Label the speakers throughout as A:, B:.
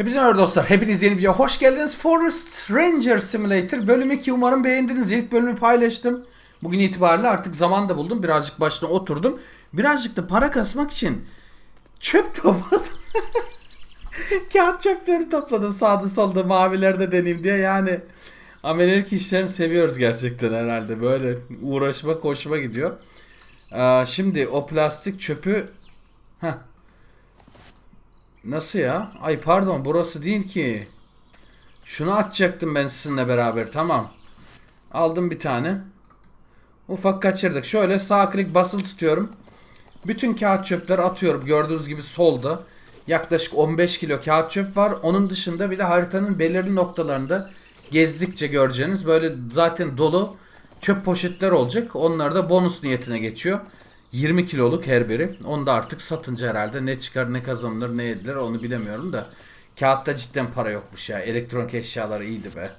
A: Hepinize merhaba dostlar. Hepiniz yeni videoya hoş geldiniz. Forest Ranger Simulator bölüm 2 umarım beğendiniz. İlk bölümü paylaştım. Bugün itibariyle artık zaman da buldum. Birazcık başına oturdum. Birazcık da para kasmak için çöp topladım. Kağıt çöpleri topladım sağda solda mavilerde deneyim diye yani. Amerika işlerini seviyoruz gerçekten herhalde. Böyle uğraşmak hoşuma gidiyor. Ee, şimdi o plastik çöpü Heh, Nasıl ya? Ay pardon burası değil ki. Şunu atacaktım ben sizinle beraber tamam. Aldım bir tane. Ufak kaçırdık. Şöyle sağ klik basılı tutuyorum. Bütün kağıt çöpleri atıyorum. Gördüğünüz gibi solda. Yaklaşık 15 kilo kağıt çöp var. Onun dışında bir de haritanın belirli noktalarında gezdikçe göreceğiniz böyle zaten dolu çöp poşetler olacak. Onlar da bonus niyetine geçiyor. 20 kiloluk her biri. Onu da artık satınca herhalde ne çıkar ne kazanılır ne edilir onu bilemiyorum da. Kağıtta cidden para yokmuş ya. Elektronik eşyalar iyiydi be.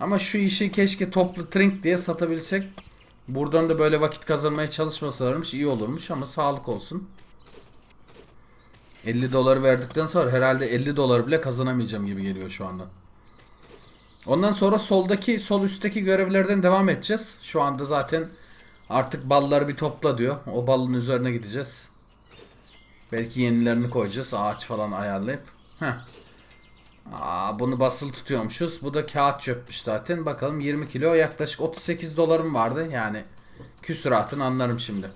A: Ama şu işi keşke toplu trink diye satabilsek. Buradan da böyle vakit kazanmaya çalışmasalarmış iyi olurmuş ama sağlık olsun. 50 doları verdikten sonra herhalde 50 dolar bile kazanamayacağım gibi geliyor şu anda. Ondan sonra soldaki sol üstteki görevlerden devam edeceğiz. Şu anda zaten artık balları bir topla diyor. O balın üzerine gideceğiz. Belki yenilerini koyacağız. Ağaç falan ayarlayıp. Heh. Aa, bunu basılı tutuyormuşuz. Bu da kağıt çöpmüş zaten. Bakalım 20 kilo yaklaşık 38 dolarım vardı. Yani küsuratını anlarım şimdi.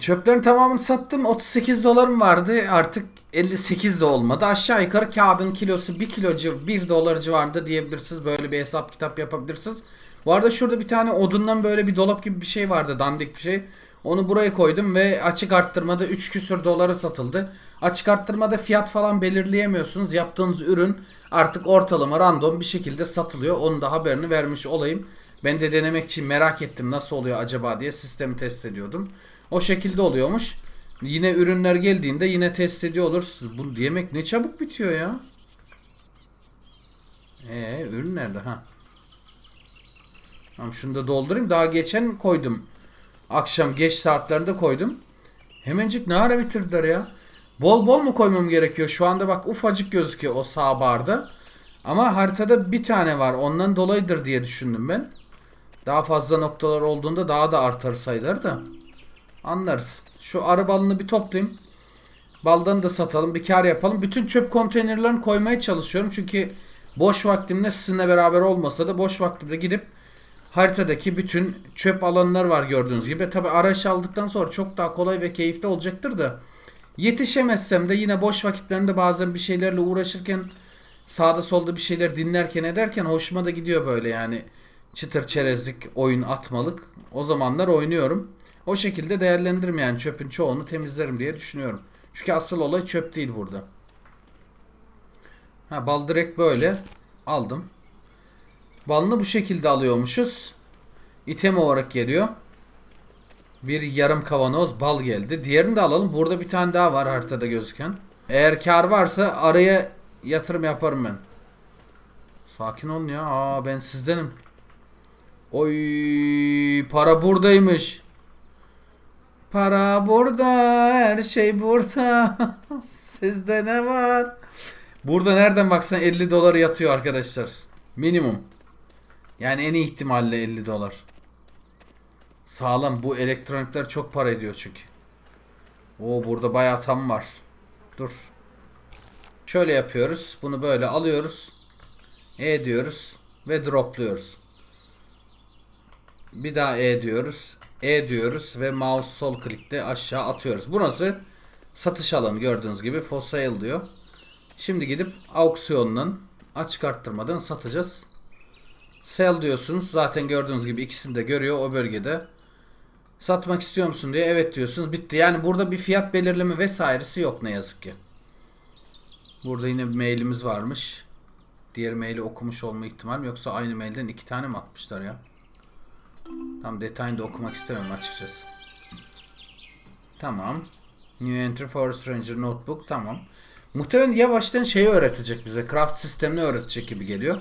A: Çöplerin tamamını sattım. 38 dolarım vardı. Artık 58 de olmadı. Aşağı yukarı kağıdın kilosu 1 kilo civ- 1 dolar civarında diyebilirsiniz. Böyle bir hesap kitap yapabilirsiniz. Bu arada şurada bir tane odundan böyle bir dolap gibi bir şey vardı. Dandik bir şey. Onu buraya koydum ve açık arttırmada 3 küsür dolara satıldı. Açık arttırmada fiyat falan belirleyemiyorsunuz. Yaptığınız ürün artık ortalama random bir şekilde satılıyor. Onun da haberini vermiş olayım. Ben de denemek için merak ettim nasıl oluyor acaba diye sistemi test ediyordum. O şekilde oluyormuş. Yine ürünler geldiğinde yine test ediyor oluruz. Bu yemek ne çabuk bitiyor ya. Ee ürün nerede ha? Tamam şunu da doldurayım. Daha geçen koydum. Akşam geç saatlerinde koydum. Hemencik ne ara bitirdiler ya. Bol bol mu koymam gerekiyor? Şu anda bak ufacık gözüküyor o sağ barda. Ama haritada bir tane var. Ondan dolayıdır diye düşündüm ben. Daha fazla noktalar olduğunda daha da artar sayılar da. Anlarız. Şu arı balını bir toplayayım. Baldan da satalım. Bir kar yapalım. Bütün çöp konteynerlerini koymaya çalışıyorum. Çünkü boş vaktimde sizinle beraber olmasa da boş vaktimde gidip haritadaki bütün çöp alanlar var gördüğünüz gibi. Tabi araç aldıktan sonra çok daha kolay ve keyifli olacaktır da. Yetişemezsem de yine boş vakitlerinde bazen bir şeylerle uğraşırken sağda solda bir şeyler dinlerken ederken hoşuma da gidiyor böyle yani. Çıtır çerezlik oyun atmalık. O zamanlar oynuyorum. O şekilde değerlendiririm yani çöpün çoğunu temizlerim diye düşünüyorum. Çünkü asıl olay çöp değil burada. Ha bal direkt böyle aldım. Balını bu şekilde alıyormuşuz. İtem olarak geliyor. Bir yarım kavanoz bal geldi. Diğerini de alalım. Burada bir tane daha var haritada gözüken. Eğer kar varsa araya yatırım yaparım ben. Sakin olun ya. Aa ben sizdenim. Oy para buradaymış. Para burada, her şey burada. Sizde ne var? Burada nereden baksan 50 dolar yatıyor arkadaşlar. Minimum. Yani en iyi ihtimalle 50 dolar. Sağlam. Bu elektronikler çok para ediyor çünkü. Oo burada bayağı tam var. Dur. Şöyle yapıyoruz. Bunu böyle alıyoruz. E diyoruz. Ve dropluyoruz. Bir daha E diyoruz. E diyoruz ve mouse sol klikle aşağı atıyoruz. Burası satış alanı gördüğünüz gibi for sale diyor. Şimdi gidip auksiyondan açık arttırmadan satacağız. Sell diyorsunuz. Zaten gördüğünüz gibi ikisini de görüyor o bölgede. Satmak istiyor musun diye evet diyorsunuz. Bitti. Yani burada bir fiyat belirleme vesairesi yok ne yazık ki. Burada yine bir mailimiz varmış. Diğer maili okumuş olma ihtimalim yoksa aynı mailden iki tane mi atmışlar ya? Tam detayını da okumak istemiyorum açıkçası. Tamam. New entry for stranger notebook tamam. Muhtemelen yavaştan şeyi öğretecek bize. Craft sistemini öğretecek gibi geliyor.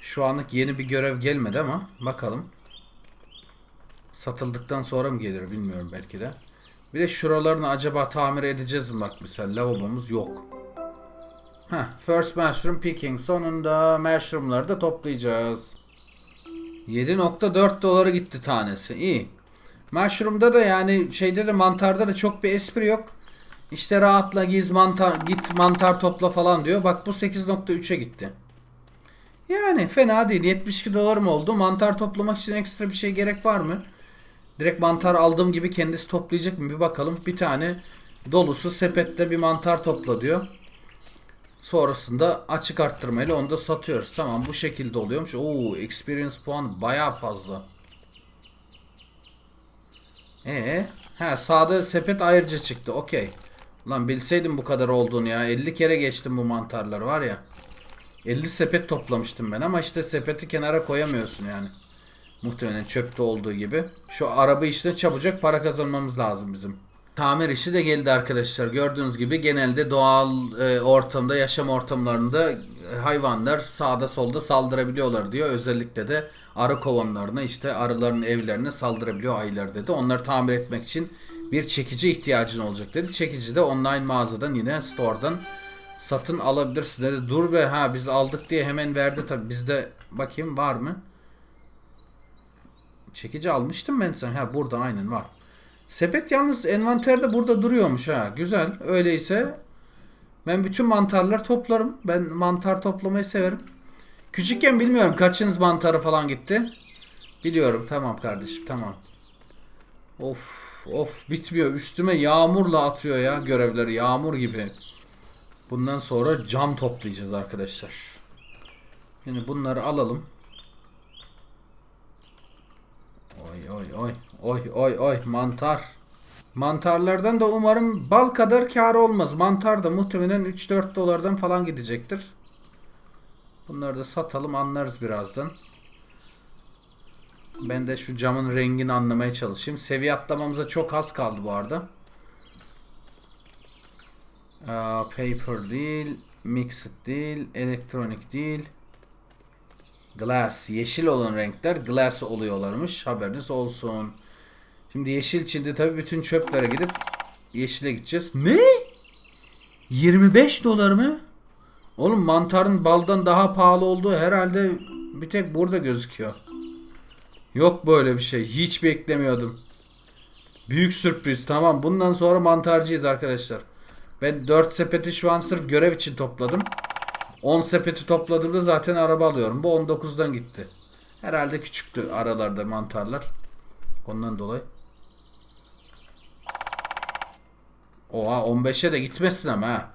A: Şu anlık yeni bir görev gelmedi ama bakalım. Satıldıktan sonra mı gelir bilmiyorum belki de. Bir de şuralarını acaba tamir edeceğiz mi bak mesela lavabomuz yok. Heh, first mushroom picking. Sonunda mushroomları da toplayacağız. 7.4 dolara gitti tanesi. İyi. Mushroom'da da yani şeyde de mantarda da çok bir espri yok. İşte rahatla giz mantar git mantar topla falan diyor. Bak bu 8.3'e gitti. Yani fena değil. 72 dolarım oldu. Mantar toplamak için ekstra bir şey gerek var mı? Direkt mantar aldığım gibi kendisi toplayacak mı? Bir bakalım. Bir tane dolusu sepette bir mantar topla diyor. Sonrasında açık arttırmayla onu da satıyoruz. Tamam bu şekilde oluyormuş. Oo experience puanı bayağı fazla. Ee, ha sağda sepet ayrıca çıktı. Okey. Lan bilseydim bu kadar olduğunu ya. 50 kere geçtim bu mantarları var ya. 50 sepet toplamıştım ben ama işte sepeti kenara koyamıyorsun yani. Muhtemelen çöpte olduğu gibi. Şu araba işte çabucak para kazanmamız lazım bizim. Tamir işi de geldi arkadaşlar. Gördüğünüz gibi genelde doğal e, ortamda, yaşam ortamlarında e, hayvanlar sağda solda saldırabiliyorlar diyor. Özellikle de arı kovanlarına işte arıların evlerine saldırabiliyor ayılar dedi. Onları tamir etmek için bir çekici ihtiyacın olacak dedi. Çekici de online mağazadan yine store'dan satın alabilirsin dedi. Dur be ha biz aldık diye hemen verdi tabi. Bizde bakayım var mı? Çekici almıştım ben sen. Ha burada aynen var. Sepet yalnız envanterde burada duruyormuş ha. Güzel. Öyleyse ben bütün mantarları toplarım. Ben mantar toplamayı severim. Küçükken bilmiyorum kaçınız mantarı falan gitti. Biliyorum. Tamam kardeşim tamam. Of of bitmiyor. Üstüme yağmurla atıyor ya görevleri. Yağmur gibi. Bundan sonra cam toplayacağız arkadaşlar. Şimdi bunları alalım. Oy oy oy. Oy oy oy mantar. Mantarlardan da umarım bal kadar kar olmaz. Mantar da muhtemelen 3-4 dolardan falan gidecektir. Bunları da satalım anlarız birazdan. Ben de şu camın rengini anlamaya çalışayım. Seviye atlamamıza çok az kaldı bu arada. Aa, paper değil, mixed değil, elektronik değil. Glass. Yeşil olan renkler glass oluyorlarmış. Haberiniz olsun. Şimdi yeşil içinde tabii bütün çöplere gidip yeşile gideceğiz. Ne? 25 dolar mı? Oğlum mantarın baldan daha pahalı olduğu herhalde bir tek burada gözüküyor. Yok böyle bir şey. Hiç beklemiyordum. Büyük sürpriz. Tamam bundan sonra mantarcıyız arkadaşlar. Ben 4 sepeti şu an sırf görev için topladım. 10 sepeti topladığımda zaten araba alıyorum. Bu 19'dan gitti. Herhalde küçüktü aralarda mantarlar. Ondan dolayı. Oha 15'e de gitmesin ama ha.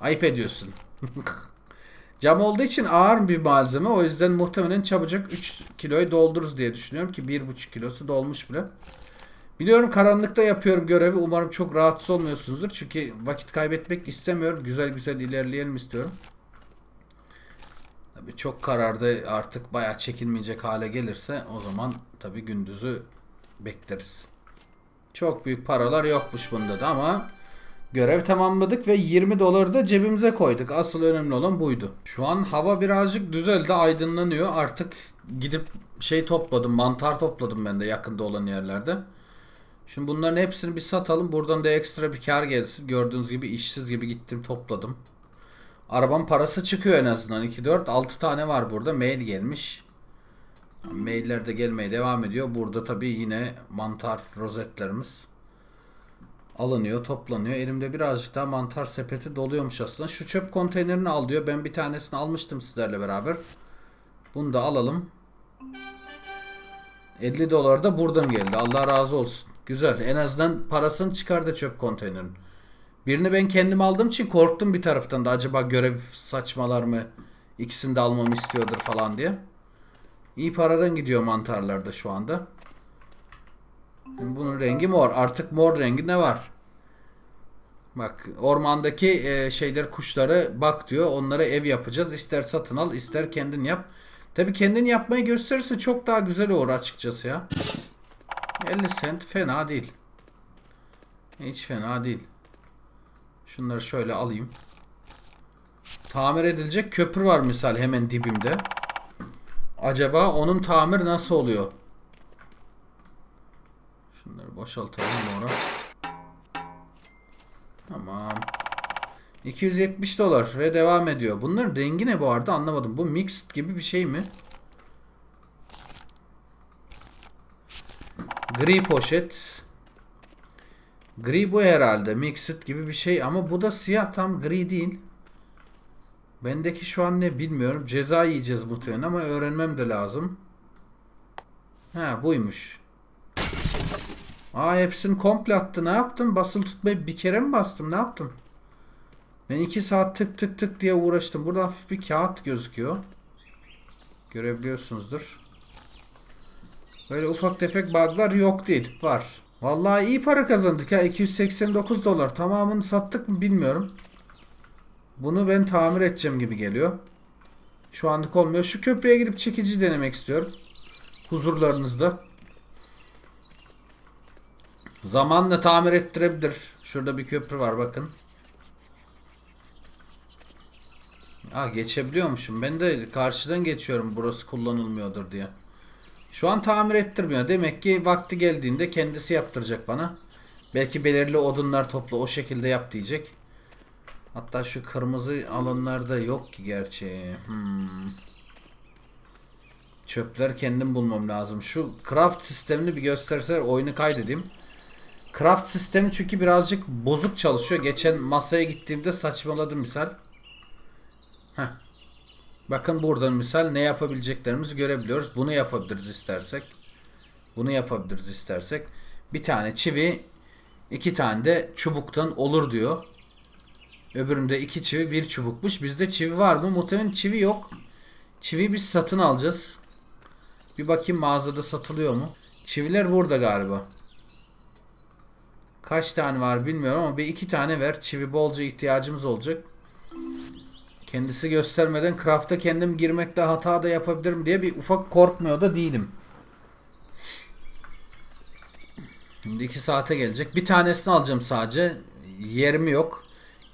A: Ayıp ediyorsun. Cam olduğu için ağır bir malzeme. O yüzden muhtemelen çabucak 3 kiloyu doldururuz diye düşünüyorum ki 1,5 kilosu dolmuş bile. Biliyorum karanlıkta yapıyorum görevi. Umarım çok rahatsız olmuyorsunuzdur. Çünkü vakit kaybetmek istemiyorum. Güzel güzel ilerleyelim istiyorum. Tabii çok kararda artık bayağı çekilmeyecek hale gelirse o zaman tabii gündüzü bekleriz. Çok büyük paralar yokmuş bunda da ama görev tamamladık ve 20 doları da cebimize koyduk. Asıl önemli olan buydu. Şu an hava birazcık düzeldi, aydınlanıyor. Artık gidip şey topladım, mantar topladım ben de yakında olan yerlerde. Şimdi bunların hepsini bir satalım. Buradan da ekstra bir kar gelsin. Gördüğünüz gibi işsiz gibi gittim topladım. Arabanın parası çıkıyor en azından. 2, 4, 6 tane var burada. Mail gelmiş. Mailler de gelmeye devam ediyor. Burada tabii yine mantar rozetlerimiz alınıyor, toplanıyor. Elimde birazcık daha mantar sepeti doluyormuş aslında. Şu çöp konteynerini al diyor. Ben bir tanesini almıştım sizlerle beraber. Bunu da alalım. 50 dolar da buradan geldi. Allah razı olsun. Güzel. En azından parasını çıkardı çöp konteynerin. Birini ben kendim aldığım için korktum bir taraftan da acaba görev saçmalar mı? İkisini de almamı istiyordur falan diye. İyi paradan gidiyor mantarlarda şu anda. Bunun rengi mor. Artık mor rengi ne var? Bak ormandaki e, şeyler kuşları bak diyor. Onlara ev yapacağız. İster satın al ister kendin yap. Tabi kendin yapmayı gösterirse çok daha güzel olur açıkçası ya. 50 sent fena değil. Hiç fena değil. Şunları şöyle alayım. Tamir edilecek köprü var misal hemen dibimde. Acaba onun tamir nasıl oluyor? Şunları boşaltalım sonra. Tamam. 270 dolar ve devam ediyor. Bunların rengi ne bu arada anlamadım. Bu mixed gibi bir şey mi? Gri poşet. Gri bu herhalde. Mixed gibi bir şey ama bu da siyah tam gri değil. Bendeki şu an ne bilmiyorum. Ceza yiyeceğiz muhtemelen ama öğrenmem de lazım. Ha buymuş. Aa hepsini komple attı. Ne yaptım? Basılı tutmayı bir kere mi bastım? Ne yaptım? Ben iki saat tık tık tık diye uğraştım. Burada hafif bir kağıt gözüküyor. Görebiliyorsunuzdur. Böyle ufak tefek bug'lar yok değil. Var. Vallahi iyi para kazandık ya. 289 dolar. Tamamını sattık mı bilmiyorum. Bunu ben tamir edeceğim gibi geliyor. Şu anlık olmuyor. Şu köprüye gidip çekici denemek istiyorum. Huzurlarınızda. Zamanla tamir ettirebilir. Şurada bir köprü var bakın. Aa geçebiliyormuşum. Ben de karşıdan geçiyorum burası kullanılmıyordur diye. Şu an tamir ettirmiyor. Demek ki vakti geldiğinde kendisi yaptıracak bana. Belki belirli odunlar topla o şekilde yap diyecek. Hatta şu kırmızı alanlarda yok ki gerçi. Hmm. Çöpler kendim bulmam lazım. Şu craft sistemini bir gösterseler oyunu kaydedeyim. Craft sistemi çünkü birazcık bozuk çalışıyor. Geçen masaya gittiğimde saçmaladım misal. Heh. Bakın buradan misal ne yapabileceklerimizi görebiliyoruz. Bunu yapabiliriz istersek. Bunu yapabiliriz istersek. Bir tane çivi, iki tane de çubuktan olur diyor. Öbüründe iki çivi, bir çubukmuş. Bizde çivi var mı? Muhtemelen çivi yok. Çivi biz satın alacağız. Bir bakayım mağazada satılıyor mu? Çiviler burada galiba. Kaç tane var bilmiyorum ama bir iki tane ver. Çivi bolca ihtiyacımız olacak. Kendisi göstermeden craft'a kendim girmekte hata da yapabilirim diye bir ufak korkmuyor da değilim. Şimdi 2 saate gelecek. Bir tanesini alacağım sadece. Yerim yok.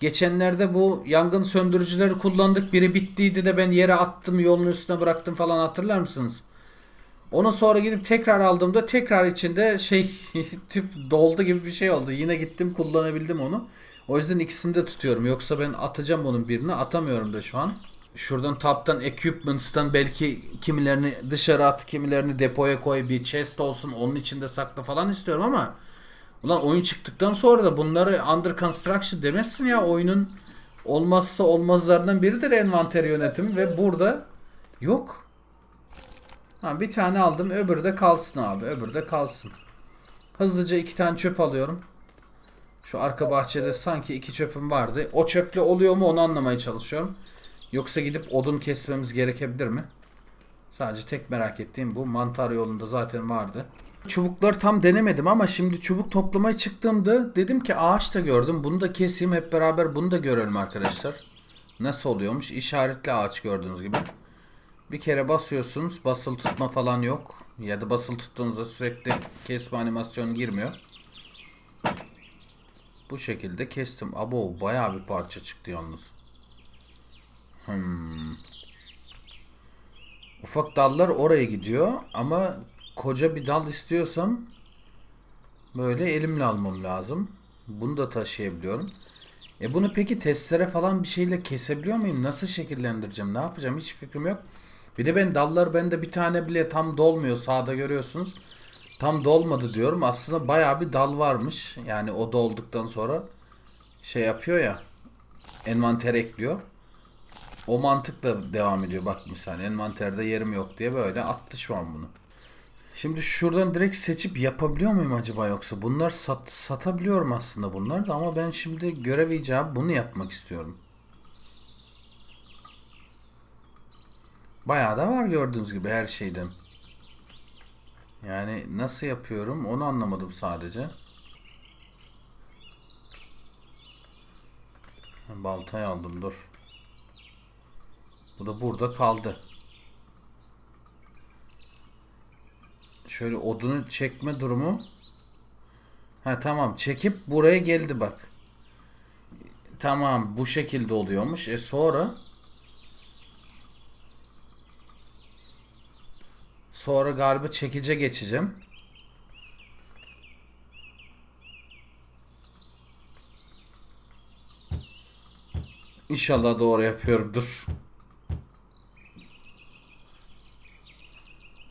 A: Geçenlerde bu yangın söndürücüleri kullandık. Biri bittiydi de ben yere attım yolun üstüne bıraktım falan hatırlar mısınız? Onu sonra gidip tekrar aldığımda tekrar içinde şey tüp doldu gibi bir şey oldu. Yine gittim kullanabildim onu. O yüzden ikisini de tutuyorum. Yoksa ben atacağım onun birini. Atamıyorum da şu an. Şuradan taptan equipments'tan belki kimilerini dışarı at, kimilerini depoya koy, bir chest olsun, onun içinde sakla falan istiyorum ama ulan oyun çıktıktan sonra da bunları under construction demezsin ya oyunun olmazsa olmazlarından biridir envanter yönetimi ve burada yok. Ha, bir tane aldım öbürü de kalsın abi öbürü de kalsın. Hızlıca iki tane çöp alıyorum. Şu arka bahçede sanki iki çöpüm vardı. O çöple oluyor mu onu anlamaya çalışıyorum. Yoksa gidip odun kesmemiz gerekebilir mi? Sadece tek merak ettiğim bu. Mantar yolunda zaten vardı. Çubukları tam denemedim ama şimdi çubuk toplamaya çıktığımda dedim ki ağaç da gördüm. Bunu da keseyim hep beraber bunu da görelim arkadaşlar. Nasıl oluyormuş? İşaretli ağaç gördüğünüz gibi. Bir kere basıyorsunuz. Basılı tutma falan yok. Ya da basılı tuttuğunuzda sürekli kesme animasyonu girmiyor. Bu şekilde kestim. Abo bayağı bir parça çıktı yalnız. Hmm. Ufak dallar oraya gidiyor ama koca bir dal istiyorsam böyle elimle almam lazım. Bunu da taşıyabiliyorum. E bunu peki testere falan bir şeyle kesebiliyor muyum? Nasıl şekillendireceğim? Ne yapacağım? Hiç fikrim yok. Bir de ben dallar bende bir tane bile tam dolmuyor. Sağda görüyorsunuz. Tam dolmadı diyorum. Aslında bayağı bir dal varmış. Yani o dolduktan sonra şey yapıyor ya. Envanter ekliyor. O mantıkla devam ediyor. Bak misal envanterde yerim yok diye böyle attı şu an bunu. Şimdi şuradan direkt seçip yapabiliyor muyum acaba yoksa? Bunlar sat, satabiliyorum aslında bunlar da ama ben şimdi görev icabı bunu yapmak istiyorum. Bayağı da var gördüğünüz gibi her şeyden. Yani nasıl yapıyorum onu anlamadım sadece. Baltayı aldım dur. Bu da burada kaldı. Şöyle odunu çekme durumu. Ha tamam çekip buraya geldi bak. Tamam bu şekilde oluyormuş. E sonra Sonra galiba çekice geçeceğim. İnşallah doğru yapıyorumdur.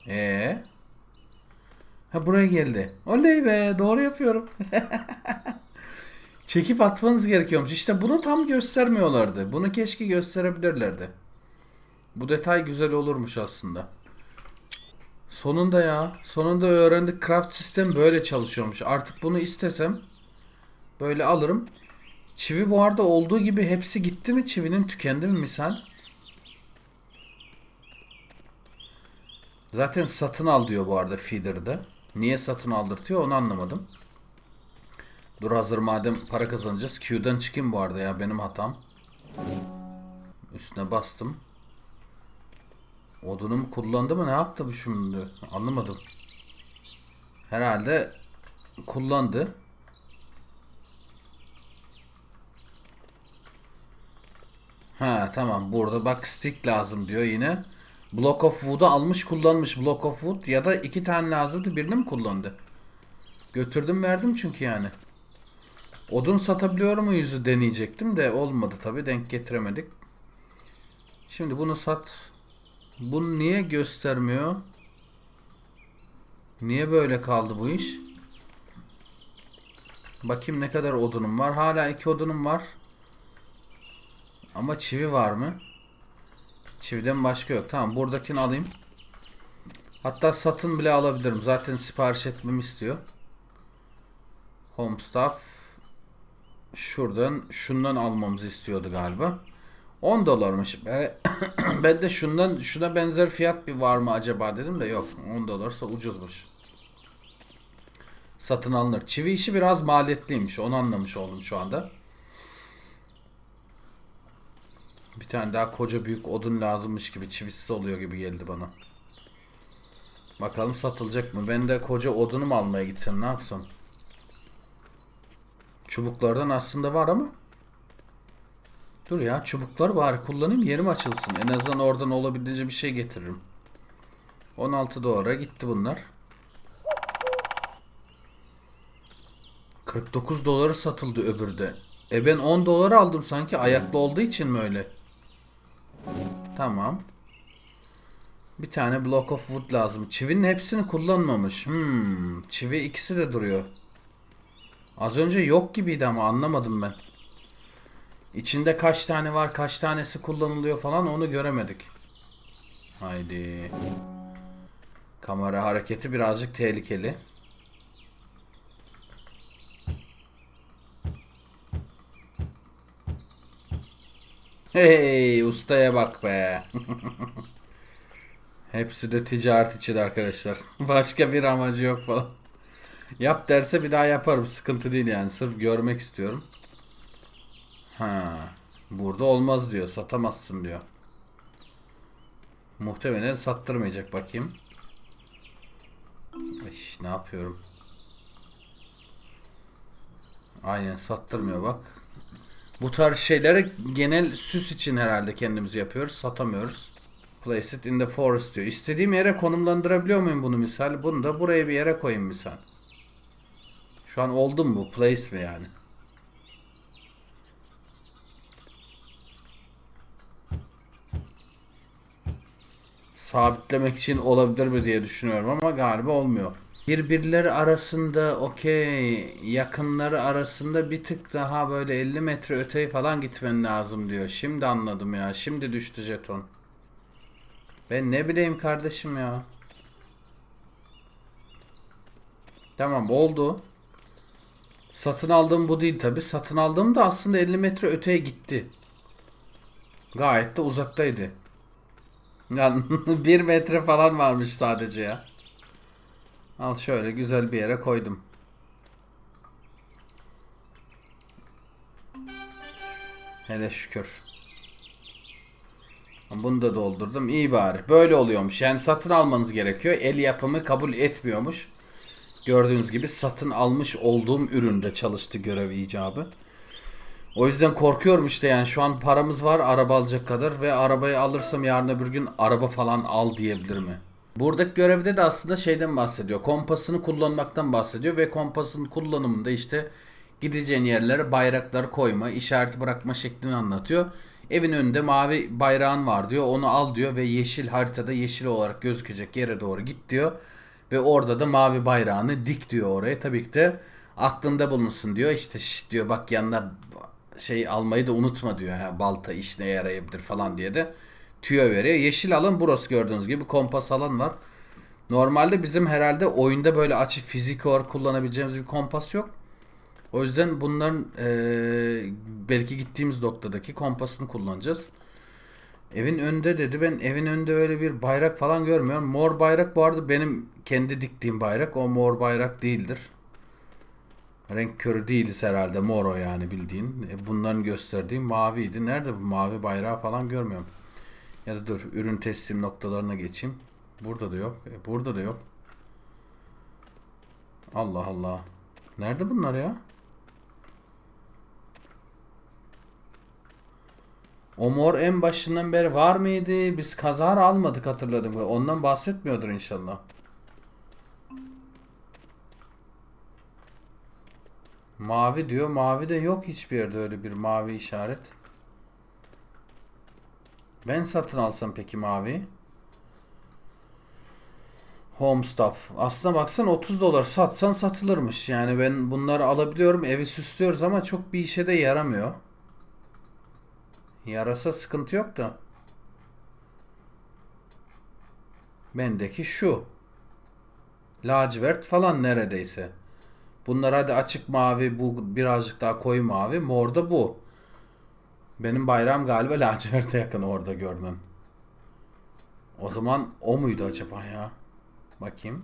A: Ee? Ha buraya geldi. Oley be doğru yapıyorum. Çekip atmanız gerekiyormuş. İşte bunu tam göstermiyorlardı. Bunu keşke gösterebilirlerdi. Bu detay güzel olurmuş aslında. Sonunda ya. Sonunda öğrendik craft sistem böyle çalışıyormuş. Artık bunu istesem böyle alırım. Çivi bu arada olduğu gibi hepsi gitti mi? Çivinin tükendi mi misal? Zaten satın al diyor bu arada feeder'da. Niye satın aldırtıyor onu anlamadım. Dur hazır madem para kazanacağız. Q'dan çıkayım bu arada ya benim hatam. Üstüne bastım. Odunumu kullandı mı ne yaptı bu şimdi? Anlamadım. Herhalde kullandı. Ha tamam burada bak stick lazım diyor yine. Block of Wood'u almış kullanmış Block of Wood ya da iki tane lazımdı birini mi kullandı? Götürdüm verdim çünkü yani. Odun satabiliyor mu yüzü deneyecektim de olmadı tabi denk getiremedik. Şimdi bunu sat. Bunu niye göstermiyor? Niye böyle kaldı bu iş? Bakayım ne kadar odunum var. Hala iki odunum var. Ama çivi var mı? Çividen başka yok. Tamam buradakini alayım. Hatta satın bile alabilirim. Zaten sipariş etmemi istiyor. Home stuff. Şuradan şundan almamızı istiyordu galiba. 10 dolarmış. be. ben de şundan şuna benzer fiyat bir var mı acaba dedim de yok. 10 dolarsa ucuzmuş. Satın alınır. Çivi işi biraz maliyetliymiş. Onu anlamış oldum şu anda. Bir tane daha koca büyük odun lazımmış gibi çivisiz oluyor gibi geldi bana. Bakalım satılacak mı? Ben de koca odunum almaya gitsem ne yapsam? Çubuklardan aslında var ama. Dur ya çubuklar bari kullanayım yerim açılsın. En azından oradan olabildiğince bir şey getiririm. 16 dolara gitti bunlar. 49 doları satıldı öbürde. E ben 10 dolar aldım sanki ayaklı olduğu için mi öyle? Tamam. Bir tane block of wood lazım. Çivinin hepsini kullanmamış. Hmm, çivi ikisi de duruyor. Az önce yok gibiydi ama anlamadım ben. İçinde kaç tane var, kaç tanesi kullanılıyor falan onu göremedik. Haydi. Kamera hareketi birazcık tehlikeli. Hey ustaya bak be. Hepsi de ticaret için arkadaşlar. Başka bir amacı yok falan. Yap derse bir daha yaparım. Sıkıntı değil yani. Sırf görmek istiyorum. Ha. Burada olmaz diyor. Satamazsın diyor. Muhtemelen sattırmayacak bakayım. Ay, ne yapıyorum? Aynen sattırmıyor bak. Bu tarz şeyleri genel süs için herhalde kendimiz yapıyoruz. Satamıyoruz. Place it in the forest diyor. İstediğim yere konumlandırabiliyor muyum bunu misal? Bunu da buraya bir yere koyayım misal. Şu an oldu mu bu? Place mi yani? Sabitlemek için olabilir mi diye düşünüyorum ama galiba olmuyor. Birbirleri arasında okey yakınları arasında bir tık daha böyle 50 metre öteye falan gitmen lazım diyor. Şimdi anladım ya. Şimdi düştü jeton. Ben ne bileyim kardeşim ya. Tamam oldu. Satın aldığım bu değil tabi. Satın aldığım da aslında 50 metre öteye gitti. Gayet de uzaktaydı. Yani 1 metre falan varmış sadece ya. Al şöyle güzel bir yere koydum. Hele şükür. Bunu da doldurdum. İyi bari. Böyle oluyormuş. Yani satın almanız gerekiyor. El yapımı kabul etmiyormuş. Gördüğünüz gibi satın almış olduğum üründe çalıştı görev icabı. O yüzden korkuyorum işte yani şu an paramız var araba alacak kadar ve arabayı alırsam yarın öbür gün araba falan al diyebilir mi? Buradaki görevde de aslında şeyden bahsediyor. Kompasını kullanmaktan bahsediyor ve kompasın kullanımında işte gideceğin yerlere bayrakları koyma, işareti bırakma şeklini anlatıyor. Evin önünde mavi bayrağın var diyor. Onu al diyor ve yeşil haritada yeşil olarak gözükecek yere doğru git diyor. Ve orada da mavi bayrağını dik diyor oraya. Tabii ki de aklında bulunsun diyor. İşte şş diyor bak yanına şey almayı da unutma diyor. Ha, balta işine yarayabilir falan diye de tüyo veriyor. Yeşil alan burası gördüğünüz gibi kompas alan var. Normalde bizim herhalde oyunda böyle açık fizik olarak kullanabileceğimiz bir kompas yok. O yüzden bunların eee, belki gittiğimiz noktadaki kompasını kullanacağız. Evin önünde dedi. Ben evin önünde öyle bir bayrak falan görmüyorum. Mor bayrak bu arada benim kendi diktiğim bayrak. O mor bayrak değildir. Renk körü değiliz herhalde. Mor o yani bildiğin. E, bunların gösterdiği maviydi. Nerede bu mavi bayrağı falan görmüyorum. Ya da dur ürün teslim noktalarına geçeyim. Burada da yok. E, burada da yok. Allah Allah. Nerede bunlar ya? O mor en başından beri var mıydı? Biz kazara almadık hatırladım. Ondan bahsetmiyordur inşallah. Mavi diyor. Mavi de yok hiçbir yerde öyle bir mavi işaret. Ben satın alsam peki mavi? Home stuff. Aslına baksan 30 dolar satsan satılırmış. Yani ben bunları alabiliyorum. Evi süslüyoruz ama çok bir işe de yaramıyor. Yarasa sıkıntı yok da. Bendeki şu. Lacivert falan neredeyse. Bunlar hadi açık mavi, bu birazcık daha koyu mavi. Mor da bu. Benim bayrağım galiba laciverte yakın orada gördüm. O zaman o muydu acaba ya? Bakayım.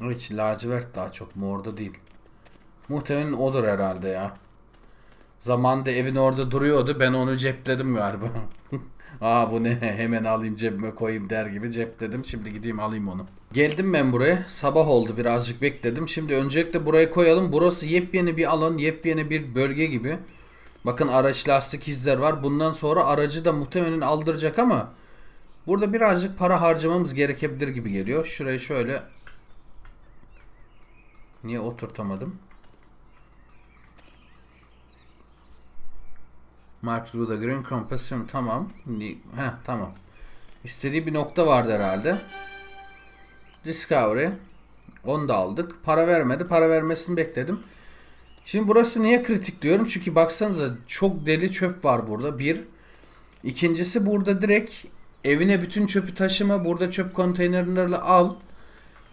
A: Hiç lacivert daha çok morda değil. Muhtemelen odur herhalde ya. Zamanında evin orada duruyordu. Ben onu cepledim galiba. Aa bu ne hemen alayım cebime koyayım der gibi cepledim. Şimdi gideyim alayım onu. Geldim ben buraya. Sabah oldu birazcık bekledim. Şimdi öncelikle burayı koyalım. Burası yepyeni bir alan, yepyeni bir bölge gibi. Bakın araç lastik izler var. Bundan sonra aracı da muhtemelen aldıracak ama burada birazcık para harcamamız gerekebilir gibi geliyor. Şurayı şöyle Niye oturtamadım? Mark Ruda Green Compassion tamam. Heh tamam. İstediği bir nokta vardı herhalde. Discovery. Onu da aldık. Para vermedi. Para vermesini bekledim. Şimdi burası niye kritik diyorum? Çünkü baksanıza çok deli çöp var burada. Bir. İkincisi burada direkt evine bütün çöpü taşıma. Burada çöp konteynerlerle al.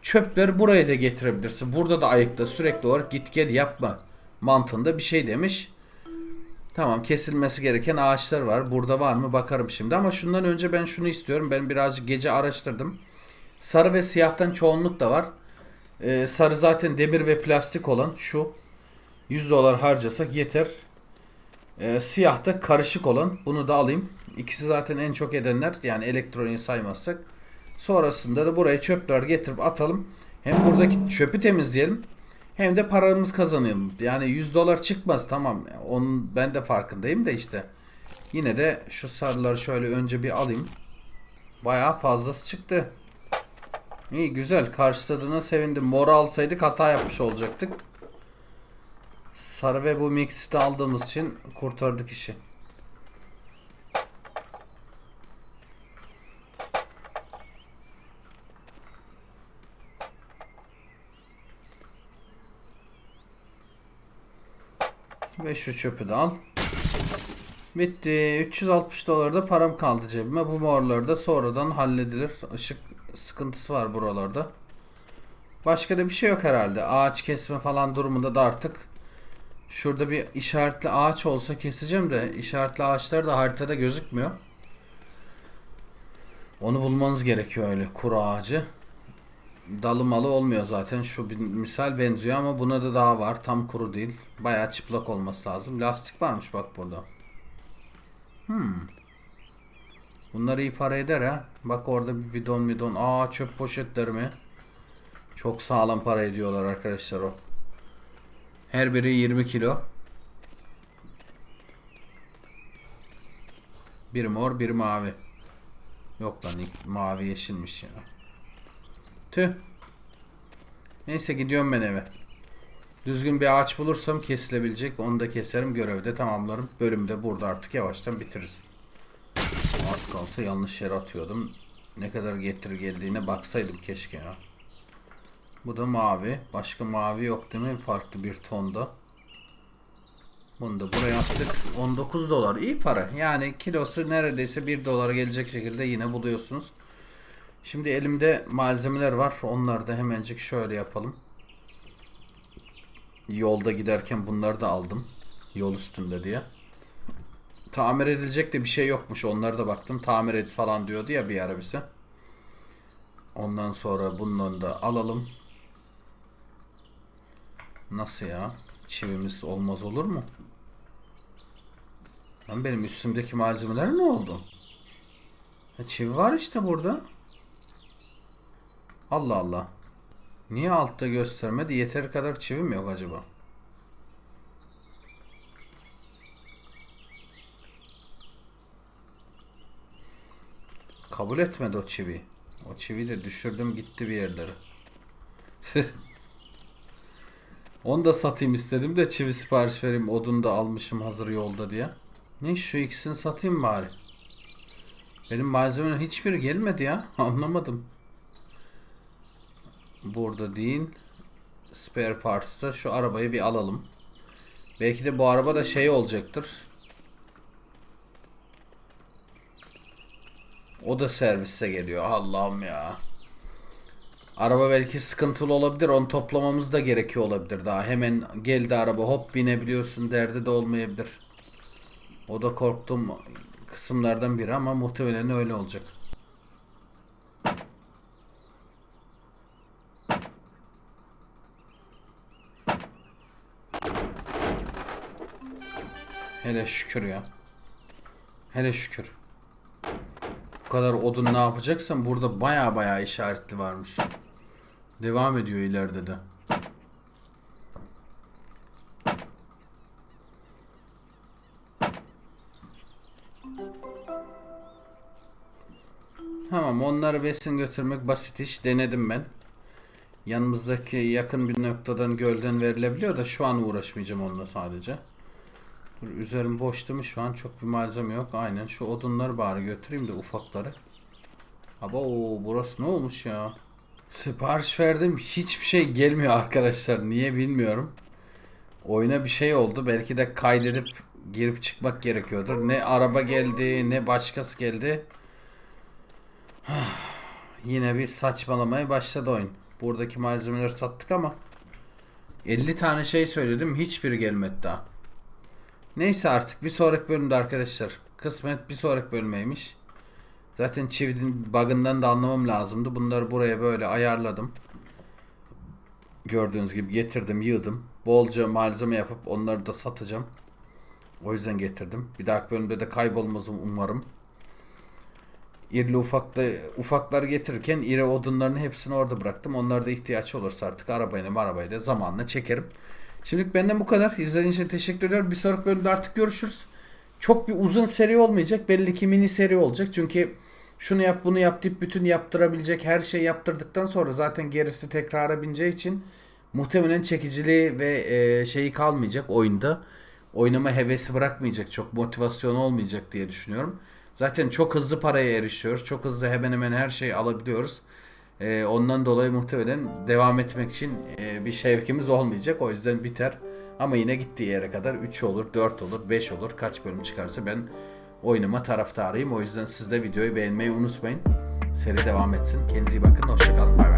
A: Çöpleri buraya da getirebilirsin. Burada da ayıkla sürekli olarak git gel yapma mantığında bir şey demiş. Tamam kesilmesi gereken ağaçlar var. Burada var mı bakarım şimdi ama şundan önce ben şunu istiyorum. Ben birazcık gece araştırdım. Sarı ve siyahtan çoğunluk da var. Ee, sarı zaten demir ve plastik olan şu. 100 dolar harcasak yeter. Ee, siyah da karışık olan. Bunu da alayım. İkisi zaten en çok edenler. Yani elektroniği saymazsak. Sonrasında da buraya çöpler getirip atalım. Hem buradaki çöpü temizleyelim. Hem de paramız kazanalım. Yani 100 dolar çıkmaz tamam. Onun ben de farkındayım da işte. Yine de şu sarıları şöyle önce bir alayım. Bayağı fazlası çıktı. İyi güzel. Karşıladığına sevindim. Mor alsaydık hata yapmış olacaktık. Sarı ve bu mix'i de aldığımız için kurtardık işi. Ve şu çöpü de al. Bitti. 360 dolar da param kaldı cebime. Bu morları da sonradan halledilir. Işık sıkıntısı var buralarda. Başka da bir şey yok herhalde. Ağaç kesme falan durumunda da artık şurada bir işaretli ağaç olsa keseceğim de işaretli ağaçlar da haritada gözükmüyor. Onu bulmanız gerekiyor öyle kuru ağacı. Dalı malı olmuyor zaten. Şu bir misal benziyor ama buna da daha var. Tam kuru değil. Bayağı çıplak olması lazım. Lastik varmış bak burada. Hmm. Bunlar iyi para eder ha. Bak orada bir bidon bidon. Aa çöp poşetleri mi? Çok sağlam para ediyorlar arkadaşlar o. Her biri 20 kilo. Bir mor bir mavi. Yok lan mavi yeşilmiş ya. Tüh. Neyse gidiyorum ben eve. Düzgün bir ağaç bulursam kesilebilecek. Onu da keserim. Görevde tamamlarım. Bölümde burada artık yavaştan bitiririz. Az kalsa yanlış yere atıyordum. Ne kadar getir geldiğine baksaydım keşke ya. Bu da mavi. Başka mavi yok değil mi? Farklı bir tonda. Bunu da buraya attık. 19 dolar. İyi para. Yani kilosu neredeyse 1 dolara gelecek şekilde yine buluyorsunuz. Şimdi elimde malzemeler var. Onları da hemencik şöyle yapalım. Yolda giderken bunları da aldım. Yol üstünde diye. Tamir edilecek de bir şey yokmuş. Onlara da baktım. Tamir et falan diyordu ya bir ara bize. Ondan sonra bundan da alalım. Nasıl ya? Çivimiz olmaz olur mu? Lan benim üstümdeki malzemeler ne oldu? Ha, çivi var işte burada. Allah Allah. Niye altta göstermedi? Yeteri kadar çivi mi yok acaba? Kabul etmedi o çivi. O çivi de düşürdüm gitti bir yerlere. Onu da satayım istedim de çivi sipariş vereyim. Odun da almışım hazır yolda diye. Ne şu ikisini satayım bari. Benim malzemenin hiçbiri gelmedi ya. Anlamadım. Burada değil. Spare parts'ta şu arabayı bir alalım. Belki de bu araba da şey olacaktır. O da servise geliyor. Allah'ım ya. Araba belki sıkıntılı olabilir. Onu toplamamız da gerekiyor olabilir daha. Hemen geldi araba hop binebiliyorsun derdi de olmayabilir. O da korktuğum kısımlardan biri ama muhtemelen öyle olacak. Hele şükür ya. Hele şükür. Bu kadar odun ne yapacaksan burada baya baya işaretli varmış. Devam ediyor ileride de. Tamam onları besin götürmek basit iş. Denedim ben. Yanımızdaki yakın bir noktadan gölden verilebiliyor da şu an uğraşmayacağım onunla sadece. Dur, üzerim boş değil mi? Şu an çok bir malzeme yok. Aynen şu odunları bari götüreyim de ufakları. Aba o burası ne olmuş ya? Sipariş verdim. Hiçbir şey gelmiyor arkadaşlar. Niye bilmiyorum. Oyuna bir şey oldu. Belki de kaydedip girip çıkmak gerekiyordur. Ne araba geldi ne başkası geldi. Yine bir saçmalamaya başladı oyun. Buradaki malzemeleri sattık ama 50 tane şey söyledim. Hiçbiri gelmedi daha. Neyse artık bir sonraki bölümde arkadaşlar. Kısmet bir sonraki bölümeymiş. Zaten çivinin bug'ından da anlamam lazımdı. Bunları buraya böyle ayarladım. Gördüğünüz gibi getirdim, yığdım. Bolca malzeme yapıp onları da satacağım. O yüzden getirdim. Bir dahaki bölümde de kaybolmaz umarım. İrili ufakta ufakları getirirken iri odunların hepsini orada bıraktım. Onlarda ihtiyaç olursa artık arabayla arabayla zamanla çekerim. Şimdilik benden bu kadar. İzlediğiniz için teşekkür ediyorum. Bir sonraki bölümde artık görüşürüz. Çok bir uzun seri olmayacak. Belli ki mini seri olacak. Çünkü şunu yap bunu yap deyip bütün yaptırabilecek her şeyi yaptırdıktan sonra zaten gerisi tekrara bineceği için muhtemelen çekiciliği ve e, şeyi kalmayacak oyunda. Oynama hevesi bırakmayacak. Çok motivasyon olmayacak diye düşünüyorum. Zaten çok hızlı paraya erişiyoruz. Çok hızlı hemen hemen her şeyi alabiliyoruz. Ee, ondan dolayı muhtemelen devam etmek için e, bir şevkimiz olmayacak. O yüzden biter. Ama yine gittiği yere kadar 3 olur, 4 olur, 5 olur. Kaç bölüm çıkarsa ben oynama taraftarıyım. O yüzden siz de videoyu beğenmeyi unutmayın. Seri devam etsin. Kendinize iyi bakın. Hoşçakalın.